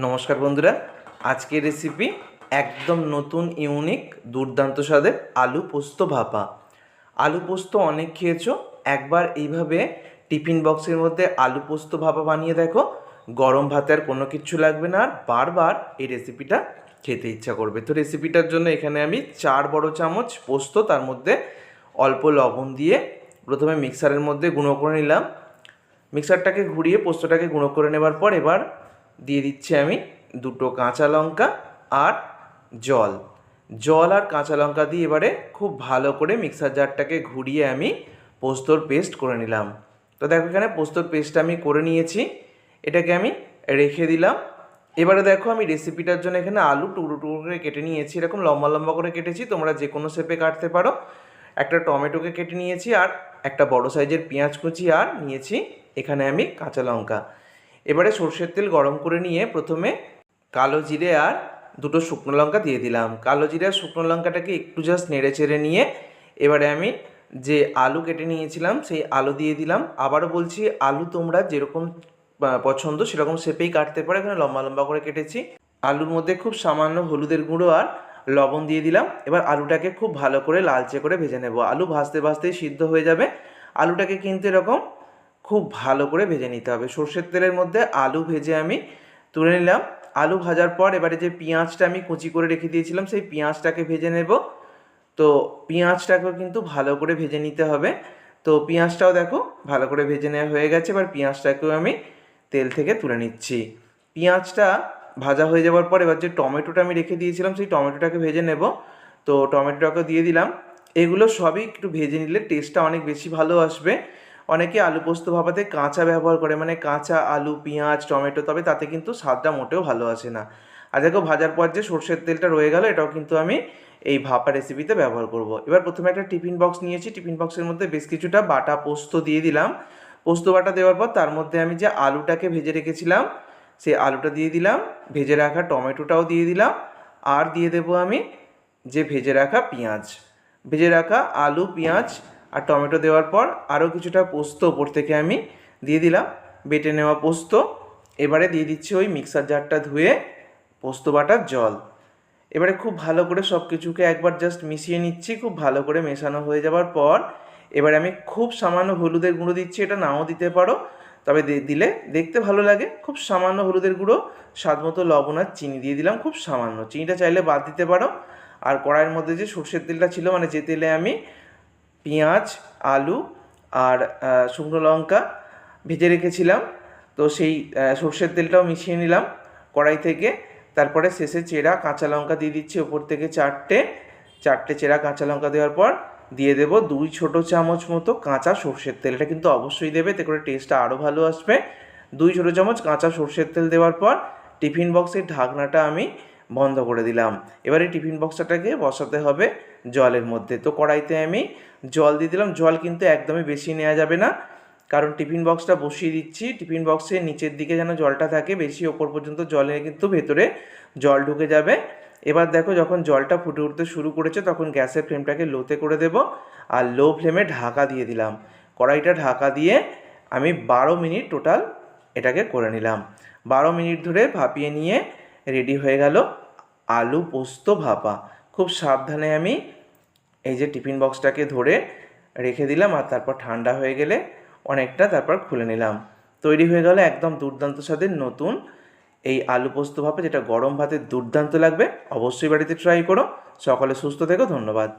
নমস্কার বন্ধুরা, আজকের রেসিপি একদম নতুন ইউনিক দুর্দান্ত স্বাদের আলু পোস্ত ভাপা। আলু পোস্ত অনেক খেয়েছো? একবার এইভাবে টিফিন বক্সের মধ্যে আলু পোস্ত ভাপা বানিয়ে দেখো। গরম ভাতে আর কোনো কিছু লাগবে না, আর বারবার এই রেসিপিটা খেতে ইচ্ছা করবে। তো রেসিপিটার জন্য এখানে আমি চার বড় চামচ পোস্ত, তার মধ্যে অল্প লবণ দিয়ে প্রথমে মিক্সারের মধ্যে গুঁড়ো করে নিলাম। মিক্সারটাকে ঘুরিয়ে পোস্তটাকে গুঁড়ো করে নেবার পর এবার দিয়ে দিচ্ছি আমি দুটো কাঁচা লঙ্কা আর জল। জল আর কাঁচা লঙ্কা দিয়ে এবারে খুব ভালো করে মিক্সার জারটাকে ঘুরিয়ে আমি পোস্তর পেস্ট করে নিলাম। তো দেখো এখানে পোস্তর পেস্টটা আমি করে নিয়েছি, এটাকে আমি রেখে দিলাম। এবারে দেখো আমি রেসিপিটার জন্য এখানে আলু টুকরো টুকরো করে কেটে নিয়েছি, এরকম লম্বা লম্বা করে কেটেছি, তোমরা যে কোনো শেপে কাটতে পারো। একটা টমেটোকে কেটে নিয়েছি আর একটা বড় সাইজের পেঁয়াজ কুচি আর নিয়েছি এখানে আমি কাঁচা লঙ্কা। এবারে সর্ষের তেল গরম করে নিয়ে প্রথমে কালো জিরে আর দুটো শুকনো লঙ্কা দিয়ে দিলাম। কালো জিরে আর শুকনো লঙ্কাটাকে একটু জাস্ট নেড়ে চেড়ে নিয়ে এবারে আমি যে আলু কেটে নিয়েছিলাম, সেই আলু দিয়ে দিলাম। আবারও বলছি, আলু তোমরা যেরকম পছন্দ সেরকম শেপেই কাটতে পারো। এখানে লম্বা লম্বা করে কেটেছি। আলুর মধ্যে খুব সামান্য হলুদের গুঁড়ো আর লবণ দিয়ে দিলাম। এবার আলুটাকে খুব ভালো করে লালচে করে ভেজে নেব। আলু ভাজতে ভাজতেই সিদ্ধ হয়ে যাবে। আলুটাকে কিন্তু এরকম খুব ভালো করে ভেজে নিতে হবে। সর্ষের তেলের মধ্যে আলু ভেজে আমি তুলে নিলাম। আলু ভাজার পর এবারে যে পেঁয়াজটা আমি কুচি করে রেখে দিয়েছিলাম, সেই পেঁয়াজটাকে ভেজে নেব। তো পেঁয়াজটাকেও কিন্তু ভালো করে ভেজে নিতে হবে। তো পেঁয়াজটাও দেখো ভালো করে ভেজে নেওয়া হয়ে গেছে। এবার পেঁয়াজটাকেও আমি তেল থেকে তুলে নিচ্ছি। পেঁয়াজটা ভাজা হয়ে যাওয়ার পর এবার যে টমেটোটা আমি রেখে দিয়েছিলাম, সেই টমেটোটাকে ভেজে নেব। তো টমেটোটাকে দিয়ে দিলাম। এগুলো সবই একটু ভেজে নিলে টেস্টটা অনেক বেশি ভালো আসবে। অনেকে আলু পোস্ত ভাপাতে কাঁচা ব্যবহার করে মানে কাঁচা আলু, পেঁয়াজ, টমেটো, তবে তাতে কিন্তু স্বাদটা মোটেও ভালো আসে না। আর দেখো ভাজার পর যে সর্ষের তেলটা রয়ে গেল, এটাও কিন্তু আমি এই ভাপা রেসিপিতে ব্যবহার করব। এবার প্রথমে একটা টিফিন বক্স নিয়েছি। টিফিন বক্সের মধ্যে বেশ কিছুটা বাটা পোস্ত দিয়ে দিলাম। পোস্ত বাটা দেওয়ার পর তার মধ্যে আমি যে আলুটাকে ভেজে রেখেছিলাম, সেই আলুটা দিয়ে দিলাম। ভেজে রাখা টমেটোটাও দিয়ে দিলাম। আর দিয়ে দেবো আমি যে ভেজে রাখা পেঁয়াজ। ভেজে রাখা আলু, পেঁয়াজ আর টমেটো দেওয়ার পর আরও কিছুটা পোস্ত ওপর থেকে আমি দিয়ে দিলাম। বেটে নেওয়া পোস্ত। এবারে দিয়ে দিচ্ছি ওই মিক্সার জারটা ধুয়ে পোস্ত বাটার জল। এবারে খুব ভালো করে সব কিছুকে একবার জাস্ট মিশিয়ে নিচ্ছি, খুব ভালো করে মেশানো হয়ে যাওয়ার পর। এবারে আমি খুব সামান্য হলুদের গুঁড়ো দিচ্ছি, এটা নাও দিতে পারো, তবে দিলে দেখতে ভালো লাগে। খুব সামান্য হলুদের গুঁড়ো, স্বাদ মতো লবণ আর চিনি দিয়ে দিলাম খুব সামান্য। চিনিটা চাইলে বাদ দিতে পারো। আর কড়াইয়ের মধ্যে যে সর্ষের তেলটা ছিল মানে যে তেলে আমি পেঁয়াজ, আলু আর শুকনো লঙ্কা ভেজে রেখেছিলাম। তো সেই সর্ষের তেলটাও মিশিয়ে নিলাম কড়াই থেকে। তারপরে শেষে চেরা, কাঁচা লঙ্কা দিয়ে দিচ্ছি ওপর থেকে চারটে। চারটে চেরা, কাঁচা লঙ্কা দেওয়ার পর দিয়ে দেবো দুই ছোট চামচ মতো কাঁচা সর্ষের তেল। এটা কিন্তু অবশ্যই দেবে, এতে করে টেস্টটা আরও ভালো আসবে। দুই ছোট চামচ কাঁচা সর্ষের তেল দেওয়ার পর টিফিন বক্সের ঢাকনাটা আমি বন্ধ করে দিলাম। এবারে টিফিন বক্সটাকে বসাতে হবে জলের মধ্যে। তো কড়াইতে আমি জল দিয়ে দিলাম। জল কিন্তু একদমই বেশি নেওয়া যাবে না। কারণ টিফিন বক্সটা বসিয়ে দিচ্ছি। টিফিন বক্সের নিচের দিকে যেন জলটা থাকে, বেশি ওপর পর্যন্ত জলে কিন্তু ভেতরে জল ঢুকে যাবে। এবার দেখো যখন জলটা ফুটে উঠতে শুরু করেছে, তখন গ্যাসের ফ্লেমটাকে লোতে করে দেব আর লো ফ্লেমে ঢাকা দিয়ে দিলাম। কড়াইটা ঢাকা দিয়ে আমি বারো মিনিট টোটাল এটাকে করে নিলাম। বারো মিনিট ধরে ভাপিয়ে নিয়ে রেডি হয়ে গেল। আলু পোস্ত ভাপা। খুব সাবধানে আমি এই যে টিফিন বক্সটাকে ধরে রেখে দিলাম আর তারপর ঠান্ডা হয়ে গেলে অনেকটা তারপর খুলে নিলাম। তৈরি হয়ে গেল একদম দুর্দান্ত স্বাদের নতুন এই আলু পোস্ত ভাপা, যেটা গরম ভাতে দুর্দান্ত লাগবে। অবশ্যই বাড়িতে ট্রাই করো। সকালে সুস্থ থেকো, ধন্যবাদ।